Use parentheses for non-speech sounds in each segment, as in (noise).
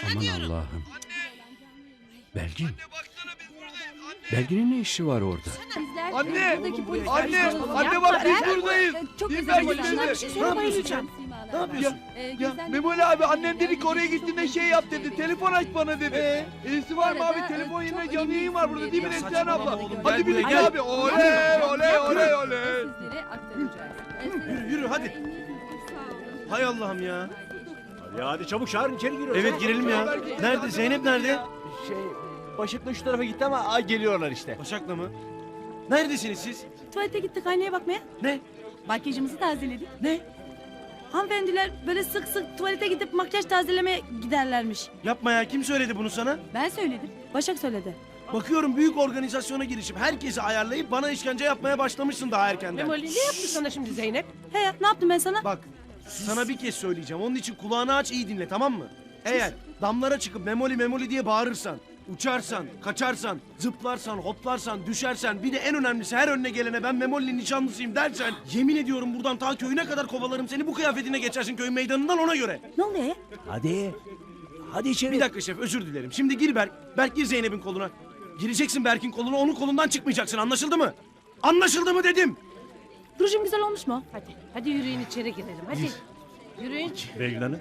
Sana Aman diyorum. Allah'ım. Belgin. Belgin'in ne işi var orada? Anne! Anne! Anne bak biz buradayız. Çok Biz size- Ben bir şey Ne söylemeyi yapıyorsun. Ne yapıyorsun? Ee, Ya Memoli abi annem dedi ki oraya gittiğinde şey yap dedi. Telefon aç bana dedi. Ee? E'si var mı abi? Telefon e, yerine çok canlı yayın var burada değil mi önemli bir Neslihan abla? saçmalama oğlum, Hadi gel birlikte buraya, abi. Oley oley oley oley. Sizlere aktaracağız. Yürü, yürü, hadi. Hay Allah'ım ya. Ya hadi çabuk çağırın içeri giriyoruz. Evet girelim ya. Nerede? Zeynep nerede? Şey, Başak'la şu tarafa gitti ama ay geliyorlar işte. Başak'la mı? Neredesiniz siz? Tuvalete gittik aynaya bakmaya. Ne? Makyajımızı tazeledik. Ne? Hanımefendiler böyle sık sık tuvalete gidip makyaj tazelemeye giderlermiş. Yapma ya. Kim söyledi bunu sana? Ben söyledim. Başak söyledi. Bakıyorum büyük organizasyona girişip herkesi ayarlayıp bana işkence yapmaya başlamışsın daha erkenden. Memoli ne yaptı sana şimdi Zeynep? He ya ne yaptım ben sana? Bak sana bir kez söyleyeceğim. Onun için kulağını aç iyi dinle tamam mı? Eğer damlara çıkıp memoli memoli diye bağırırsan, uçarsan, kaçarsan, zıplarsan, hoplarsan, düşersen bir de en önemlisi her önüne gelene ben memolinin nişanlısıyım dersen yemin ediyorum buradan ta köyüne kadar kovalarım seni bu kıyafetine geçersin köy meydanından ona göre. Ne oluyor ya? Hadi. Hadi içeri. Bir dakika şef özür dilerim. Şimdi gir Berk. Berk gir Zeynep'in koluna. Gireceksin Berk'in koluna onun kolundan çıkmayacaksın anlaşıldı mı? Anlaşıldı mı dedim. Rujum güzel olmuş mu? Hadi, hadi yürüyün içeri girelim hadi. Yürüyün. Belgin Hanım.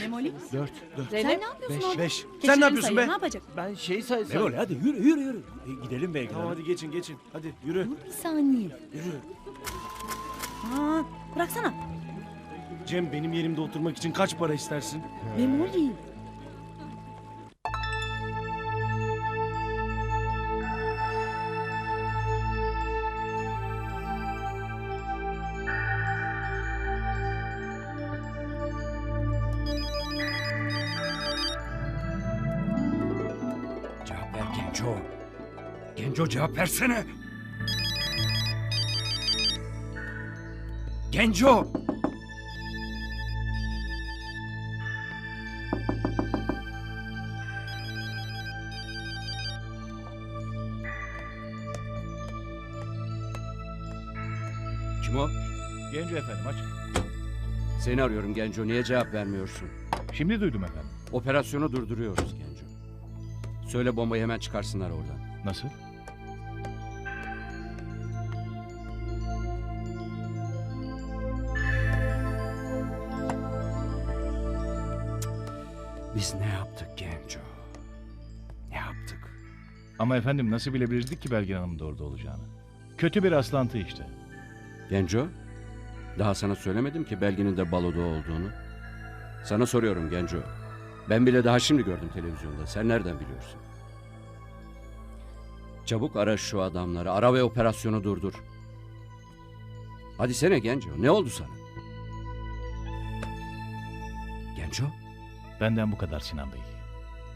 Memoli. Dört. Sen Zeynep. ne yapıyorsun orada? Beş. Sen ne yapıyorsun be? Ne yapacak? Ben şey say say. Memoli hadi yürü yürü yürü. E, gidelim Belgin Tamam Hanım. hadi geçin geçin. Hadi yürü. Bir saniye. Yürü. Aa, bıraksana. Cem benim yerimde oturmak için kaç para istersin? Memoli. Genco. Genco cevap versene. Genco. Kim o? Genco efendim aç. Seni arıyorum Genco. Niye cevap vermiyorsun? Şimdi duydum efendim. Operasyonu durduruyoruz Genco. Söyle bombayı hemen çıkarsınlar oradan. Nasıl? Biz ne yaptık Genco? Ne yaptık? Ama efendim nasıl bilebilirdik ki Belgin Hanım'ın da orada olacağını? Kötü bir aslantı işte. Genco, daha sana söylemedim ki Belgin'in de baloda olduğunu. Sana soruyorum Genco. Ben bile daha şimdi gördüm televizyonda. Sen nereden biliyorsun? Çabuk ara şu adamları. Ara ve operasyonu durdur. Hadi sene Genco. Ne oldu sana? Genco, Benden bu kadar Sinan Bey.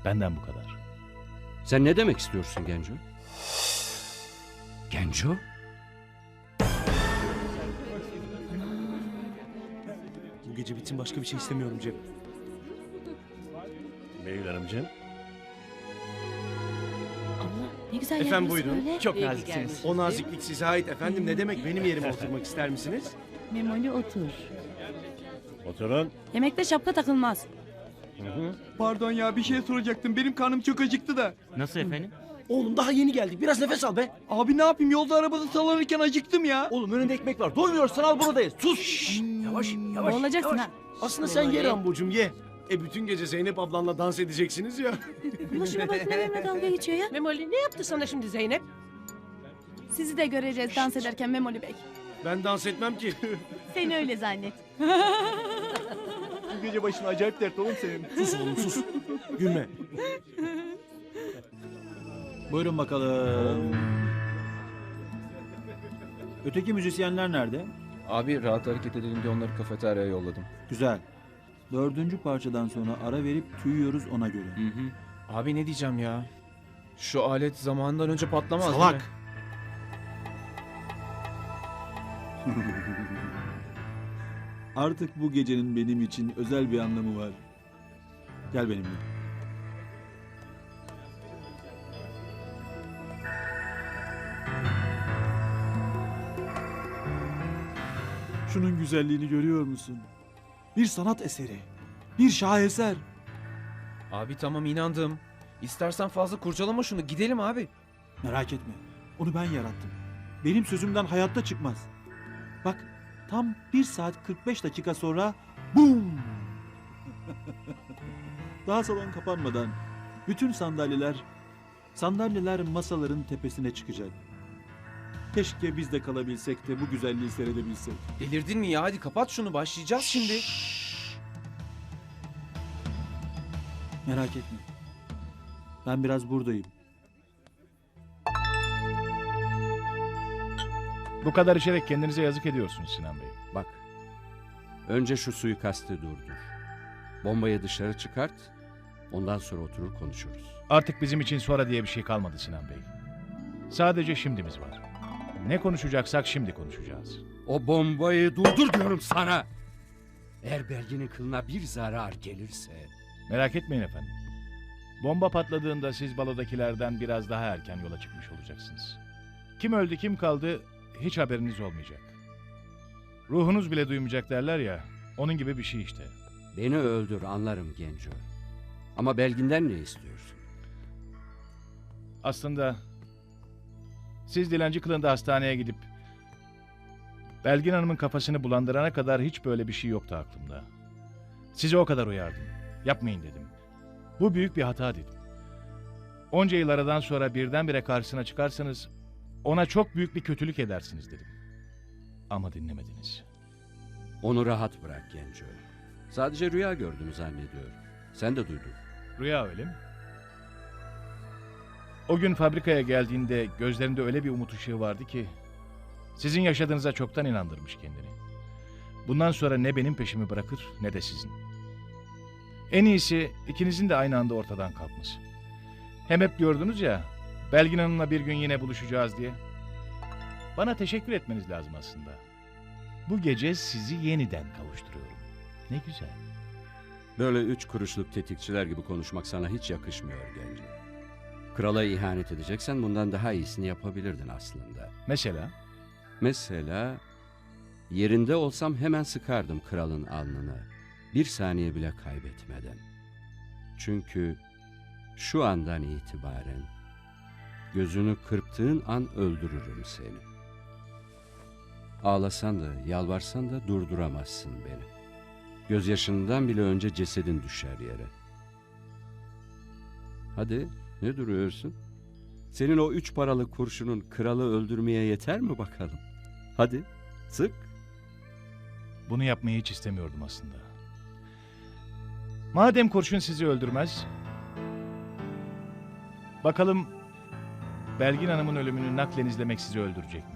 Benden bu kadar. sen ne demek istiyorsun Genco? Genco? Bu gece bitsin başka bir şey istemiyorum Cem. Belgin Hanımcığım. Ne güzel Efendim yapıyorsun buyurun. öyle. Çok İyi ki naziksiniz. O naziklik size ait efendim. Ne demek benim yerime oturmak ister misiniz? Memoli otur. Oturun. Yemekte şapka takılmaz. Pardon ya bir şey soracaktım. Benim karnım çok acıktı da. Nasıl efendim? Oğlum daha yeni geldik. Biraz nefes al be. Abi ne yapayım yolda arabada sallanırken acıktım ya. Oğlum önünde ekmek var. Doymuyorsan al bunu da ye. Sus. Yavaş yavaş. Boğulacaksın ha. Aslında sen ye Rambo'cum ye. E bütün gece Zeynep ablanla dans edeceksiniz ya. (laughs) Şuna bak ne benimle dalga geçiyor ya. Memoli ne yaptı sana şimdi Zeynep? Sizi de göreceğiz dans ederken Memoli Bey. Ben dans etmem ki. (laughs) Seni öyle zannet. (laughs) Bu gece başına acayip dert oğlum senin. sus oğlum sus. Gülme. Buyurun bakalım. Öteki müzisyenler nerede? Abi rahat hareket edelim diye onları kafeteryaya yolladım. Güzel. Dördüncü parçadan sonra ara verip tüyüyoruz ona göre. Hı hı. Abi ne diyeceğim ya? Şu alet zamanından önce patlamaz değil mi? Salak. (laughs) Artık bu gecenin benim için özel bir anlamı var. Gel benimle. Şunun güzelliğini görüyor musun? Bir sanat eseri. Bir şaheser. Abi tamam inandım. İstersen fazla kurcalama şunu. Gidelim abi. Merak etme. Onu ben yarattım. Benim sözümden hayatta çıkmaz. Bak tam 1 saat 45 dakika sonra BOOM! (laughs) Daha salon kapanmadan bütün sandalyeler sandalyeler masaların tepesine çıkacak. Keşke biz de kalabilsek de bu güzelliği seyredebilsek. Delirdin mi ya? Hadi kapat şunu. Başlayacağız şimdi. Merak etme. Ben biraz buradayım. Bu kadar içerek kendinize yazık ediyorsunuz Sinan Bey. Bak. Önce şu suikastı durdur. Bombayı dışarı çıkart. Ondan sonra oturur konuşuruz. Artık bizim için sonra diye bir şey kalmadı Sinan Bey. Sadece şimdimiz var. Ne konuşacaksak şimdi konuşacağız. O bombayı durdur diyorum sana. Eğer belginin kılına bir zarar gelirse... Merak etmeyin efendim. Bomba patladığında siz balodakilerden biraz daha erken yola çıkmış olacaksınız. Kim öldü kim kaldı hiç haberiniz olmayacak. Ruhunuz bile duymayacak derler ya, onun gibi bir şey işte. Beni öldür anlarım Genco. Ama belginden ne istiyorsun? Aslında siz dilenci kılığında hastaneye gidip Belgin Hanım'ın kafasını bulandırana kadar hiç böyle bir şey yoktu aklımda. Size o kadar uyardım. Yapmayın dedim. Bu büyük bir hata dedim. Onca yıl aradan sonra birdenbire karşısına çıkarsanız ona çok büyük bir kötülük edersiniz dedim. Ama dinlemediniz. Onu rahat bırak Genco. Sadece rüya gördüğünü zannediyorum. Sen de duydun. Rüya öyle mi? O gün fabrikaya geldiğinde gözlerinde öyle bir umut ışığı vardı ki sizin yaşadığınıza çoktan inandırmış kendini. Bundan sonra ne benim peşimi bırakır ne de sizin. En iyisi ikinizin de aynı anda ortadan kalkması. Hem hep gördünüz ya Belgin Hanım'la bir gün yine buluşacağız diye. Bana teşekkür etmeniz lazım aslında. Bu gece sizi yeniden kavuşturuyorum. Ne güzel. Böyle üç kuruşluk tetikçiler gibi konuşmak sana hiç yakışmıyor Genco. Krala ihanet edeceksen bundan daha iyisini yapabilirdin aslında. Mesela Mesela yerinde olsam hemen sıkardım kralın alnına. Bir saniye bile kaybetmeden. Çünkü şu andan itibaren gözünü kırptığın an öldürürüm seni. Ağlasan da yalvarsan da durduramazsın beni. Gözyaşından bile önce cesedin düşer yere. Hadi ne duruyorsun? Senin o üç paralık kurşunun kralı öldürmeye yeter mi bakalım? Hadi sık. Bunu yapmayı hiç istemiyordum aslında. Madem kurşun sizi öldürmez... Bakalım Belgin Hanım'ın ölümünü naklen izlemek sizi öldürecek mi?